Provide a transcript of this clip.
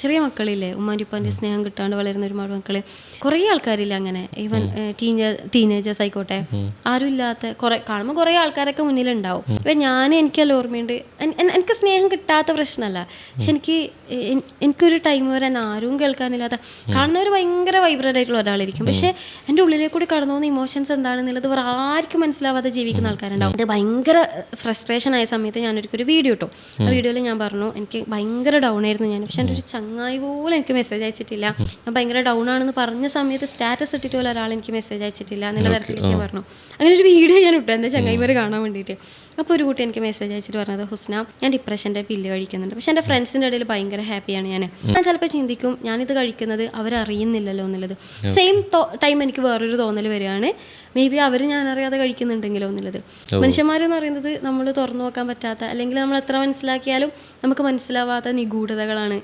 ചെറിയ മക്കളില്ലേ? ഉമ്മാന്റെ ഉപ്പാന്റെ സ്നേഹം കിട്ടാണ്ട് വളരുന്ന ഒരുപാട് മക്കൾ. കുറേ ആൾക്കാരില്ല അങ്ങനെ. ഈവൻ ടീനേജേഴ്സ് ആയിക്കോട്ടെ. ആരും ഇല്ലാത്ത കുറെ കാണുമ്പോൾ കുറേ ആൾക്കാരൊക്കെ മുന്നിലുണ്ടാവും. ഇപ്പം ഞാൻ എനിക്കല്ല ഓർമ്മയുണ്ട്. എനിക്ക് സ്നേഹം കിട്ടാത്ത പ്രശ്നമല്ല പക്ഷെ എനിക്ക് എനിക്കൊരു ടൈം വരെ ആരും കേൾക്കാനില്ലാത്ത കാണുന്നവർ ഭയങ്കര വൈബ്രന്റ് ആയിട്ടുള്ള ഒരാളായിരിക്കും. പക്ഷേ എന്റെ ഉള്ളിലേക്ക് കൂടി കടന്നു പോകുന്ന ഇമോഷൻസ് എന്താണെന്നുള്ളത് വേറെ ആർക്കും മനസ്സിലാവാതെ ജീവിക്കുന്ന ആൾക്കാരുണ്ടാവും. അത് ഭയങ്കര ഫ്രസ്ട്രേഷൻ ആയ സമയത്ത് ഞാനൊരിക്കൊരു വീഡിയോ ഇട്ടു. ആ വീഡിയോയിൽ ഞാൻ പറഞ്ഞു എനിക്ക് ഭയങ്കര ഡൗൺ ആയിരുന്നു ഞാൻ. പക്ഷെ എന്റെ ഒരു ചങ്ങായി പോലും എനിക്ക് മെസ്സേജ് അയച്ചിട്ടില്ല. ഞാൻ ഭയങ്കര ഡൗൺ ആണെന്ന് പറഞ്ഞ സമയത്ത് സ്റ്റാറ്റസ് ഇട്ടിട്ട് പോലും ഒരാൾ എനിക്ക് മെസ്സേജ് അയച്ചിട്ടില്ല എന്നുള്ള തരത്തിലേക്ക് പറഞ്ഞു. അങ്ങനെ ഒരു വീഡിയോ ഞാൻ ഇട്ടു. എന്റെ ചങ്ങായിമാർ കാണാൻ വേണ്ടിയിട്ട് അപ്പോൾ ഒരു കുട്ടി എനിക്ക് മെസ്സേജ് അയച്ചിട്ട് പറഞ്ഞത് ഹുസ്ന ഞാൻ ഡിപ്രഷന്റെ പില്ല് കഴിക്കുന്നുണ്ട്. പക്ഷേ എന്റെ ഫ്രണ്ട്സിന്റെ ഇടയിൽ ഭയങ്കര ഹാപ്പിയാണ് ഞാൻ ഞാൻ ചിലപ്പോൾ ചിന്തിക്കും ഞാനിത് കഴിക്കുന്നത് അവരറിയുന്നില്ലല്ലോ എന്നുള്ളത്. സെയിം ടൈം എനിക്ക് വേറൊരു തോന്നൽ വരികയാണ്. മേ ബി അവർ ഞാൻ അറിയാതെ കഴിക്കുന്നുണ്ടെങ്കിലോ എന്നുള്ളത്. മനുഷ്യന്മാരെന്ന് പറയുന്നത് നമ്മൾ തുറന്നു നോക്കാൻ പറ്റാത്ത അല്ലെങ്കിൽ നമ്മൾ എത്ര മനസ്സിലാക്കിയാലും നമുക്ക് മനസ്സിലാവാത്ത നിഗൂഢതകളാണ്.